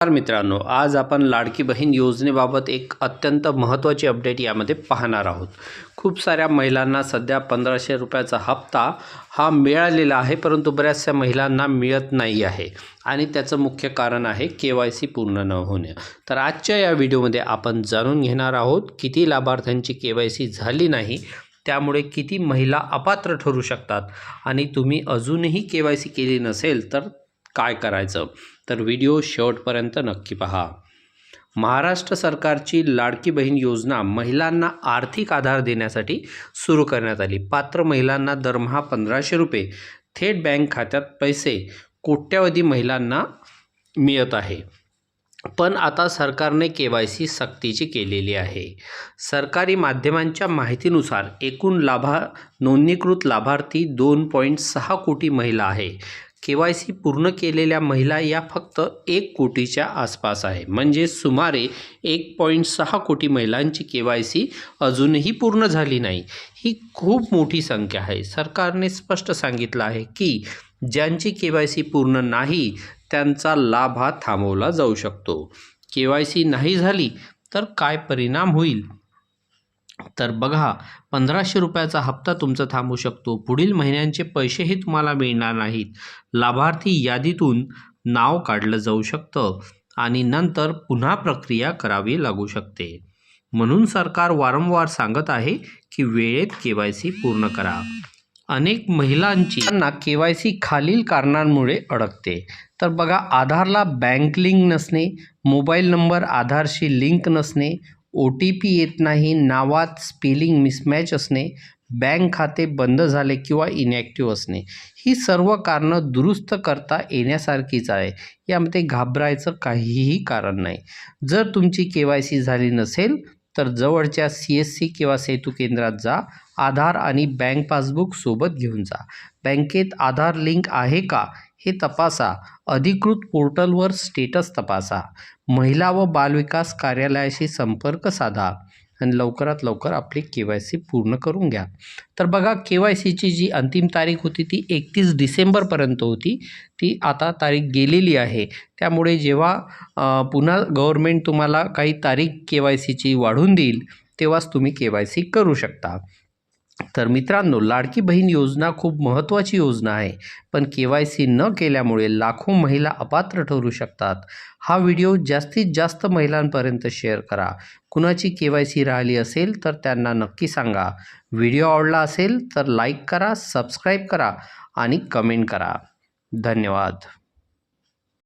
नमस्कार मित्रांनो आज आपण लाडकी बहीण योजनेबाबत एक अत्यंत महत्त्वाची अपडेट यामध्ये पाहणार आहोत. खूप साऱ्या महिलांना सध्या पंधराशे रुपयाचा हप्ता हा मिळालेला आहे परंतु बऱ्याचशा महिलांना मिळत नाही आहे. आणि त्याचं मुख्य कारण आहे के वाय सी पूर्ण न होणे. तर आजच्या या व्हिडिओमध्ये आपण जाणून घेणार आहोत किती लाभार्थ्यांची के वाय सी झाली नाही त्यामुळे किती महिला अपात्र ठरू शकतात आणि तुम्ही अजूनही के वाय सी केली नसेल तर काय करायचं? तर व्हिडिओ शेवटपर्यंत नक्की पहा. महाराष्ट्र सरकारची लाडकी बहीण योजना महिलांना आर्थिक आधार देण्यासाठी सुरू करण्यात आली. पात्र महिलांना दरमहा पंधराशे रुपये. थेट बँक खात्यात पैसे कोट्यावधी महिलांना मिळत आहे. पण आता सरकारने के वाय सी सक्तीची केलेली आहे. सरकारी माध्यमांच्या माहितीनुसार एकूण लाभा नोंदणीकृत लाभार्थी दोन पॉईंट सहा कोटी महिला आहे. के वाय सी पूर्ण केलेल्या महिला या फक्त एक कोटीच्या आसपास आहे. म्हणजे सुमारे एक पॉईंट सहा कोटी महिलांची के वाय सी अजूनही पूर्ण झाली नाही. ही खूप मोठी संख्या आहे. सरकारने स्पष्ट सांगितलं आहे की ज्यांची के वाय सी पूर्ण नाही त्यांचा लाभ हा थांबवला जाऊ शकतो. के वाय सी नाही झाली तर काय परिणाम होईल? तर बघा पंधराशे रुपयाचा हप्ता तुमचा थांबू शकतो. पुढील महिन्यांचे पैसेही तुम्हाला मिळणार नाहीत. लाभार्थी यादीतून नाव काढलं जाऊ शकतं आणि नंतर पुन्हा प्रक्रिया करावी लागू शकते. म्हणून सरकार वारंवार सांगत आहे की वेळेत के वाय सी पूर्ण करा. अनेक महिलांची त्यांना के वाय सी खालील कारणांमुळे अडकते. तर बघा आधारला बँक लिंक नसणे मोबाईल नंबर आधारशी लिंक नसणे ओ टी पी येत नाही नावात स्पेलिंग मिसमॅच असणे बँक खाते बंद झाले किंवा इनॅक्टिव्ह असणे ही सर्व कारणं दुरुस्त करता येण्यासारखीच आहे. यामध्ये घाबरायचं काहीही कारण नाही. जर तुमची के वाय सी झाली नसेल तर जवळच्या सी एस सी किंवा सेतू केंद्रात जा आधार आणि बँक पासबुक सोबत घेऊन जा. बँकेत आधार लिंक आहे का हे तपासा. अधिकृत पोर्टलवर स्टेटस तपासा. महिला व बालविकास कार्यालयाशी संपर्क साधा. आणि लवकरात लवकर आपली के वाय सी पूर्ण करून घ्या. तर बघा के वाय सीची जी अंतिम तारीख होती ती एकतीस डिसेंबरपर्यंत होती. ती आता तारीख गेलेली आहे. त्यामुळे जेव्हा पुन्हा गव्हर्मेंट तुम्हाला काही तारीख के वाय सीची वाढून देईल तेव्हाच तुम्ही के वाय सी करू शकता. तर मित्रांनो लाडकी बहीण योजना खूप महत्त्वाची योजना आहे पण के वाय सी न केल्यामुळे लाखो महिला अपात्र ठरू शकतात. हा व्हिडिओ जास्तीत जास्त महिलांपर्यंत शेअर करा. कुणाची के वाय सी राहिली असेल तर त्यांना नक्की सांगा. व्हिडिओ आवडला असेल तर लाईक करा सबस्क्राईब करा आणि कमेंट करा. धन्यवाद.